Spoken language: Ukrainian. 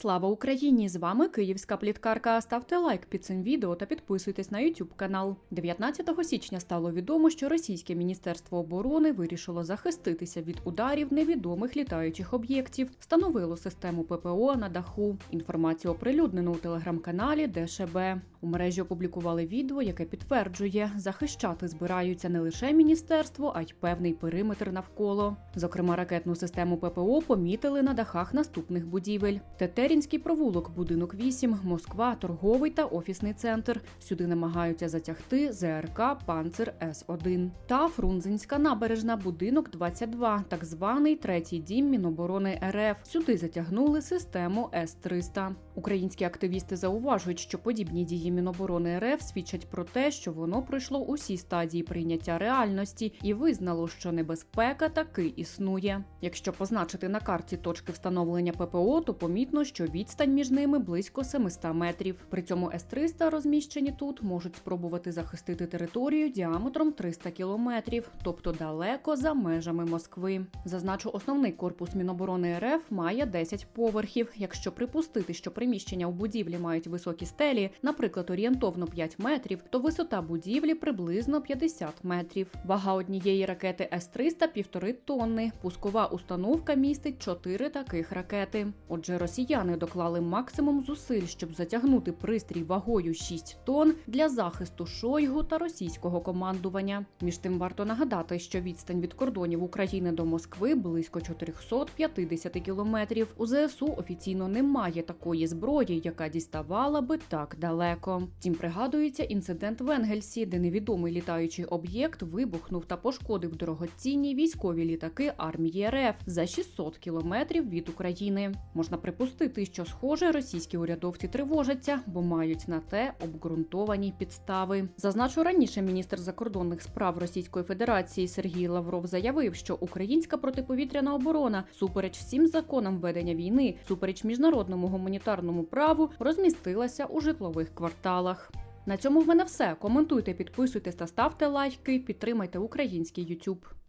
Слава Україні! З вами Київська пліткарка. Ставте лайк під цим відео та підписуйтесь на YouTube канал. 19 січня стало відомо, що російське міністерство оборони вирішило захиститися від ударів невідомих літаючих об'єктів, встановило систему ППО на даху. Інформацію оприлюднено у телеграм-каналі ДШБ. У мережі опублікували відео, яке підтверджує, захищати збираються не лише міністерство, а й певний периметр навколо. Зокрема, ракетну систему ППО помітили на дахах наступних будівель: Тетерінський провулок, будинок 8, Москва, торговий та офісний центр. Сюди намагаються затягти ЗРК Панцер С1 та Фрунзенська набережна, будинок 22, так званий третій дім Міноборони РФ. Сюди затягнули систему С-300. Українські активісти зауважують, що подібні дії Міноборони РФ свідчать про те, що воно пройшло усі стадії прийняття реальності і визнало, що небезпека таки існує. Якщо позначити на карті точки встановлення ППО, то помітно, що відстань між ними близько 700 метрів. При цьому С-300 розміщені тут можуть спробувати захистити територію діаметром 300 кілометрів, тобто далеко за межами Москви. Зазначу, основний корпус Міноборони РФ має 10 поверхів. Якщо припустити, що приміщення у будівлі мають високі стелі, наприклад, орієнтовно 5 метрів, то висота будівлі приблизно 50 метрів. Вага однієї ракети С-300 – півтори тонни. Пускова установка містить 4 таких ракети. Отже, росіяни доклали максимум зусиль, щоб затягнути пристрій вагою 6 тонн для захисту Шойгу та російського командування. Між тим варто нагадати, що відстань від кордонів України до Москви близько 450 кілометрів. У ЗСУ офіційно немає такої зброї, яка діставала би так далеко. Втім, пригадується інцидент в Енгельсі, де невідомий літаючий об'єкт вибухнув та пошкодив дорогоцінні військові літаки армії РФ за 600 кілометрів від України. Можна припустити, що схоже російські урядовці тривожаться, бо мають на те обґрунтовані підстави. Зазначу раніше міністр закордонних справ Російської Федерації Сергій Лавров заявив, що українська протиповітряна оборона супереч всім законам ведення війни, супереч міжнародному гуманітарному праву, розмістилася у житлових кварталах. На цьому в мене все. Коментуйте, підписуйтесь та ставте лайки. Підтримайте український YouTube.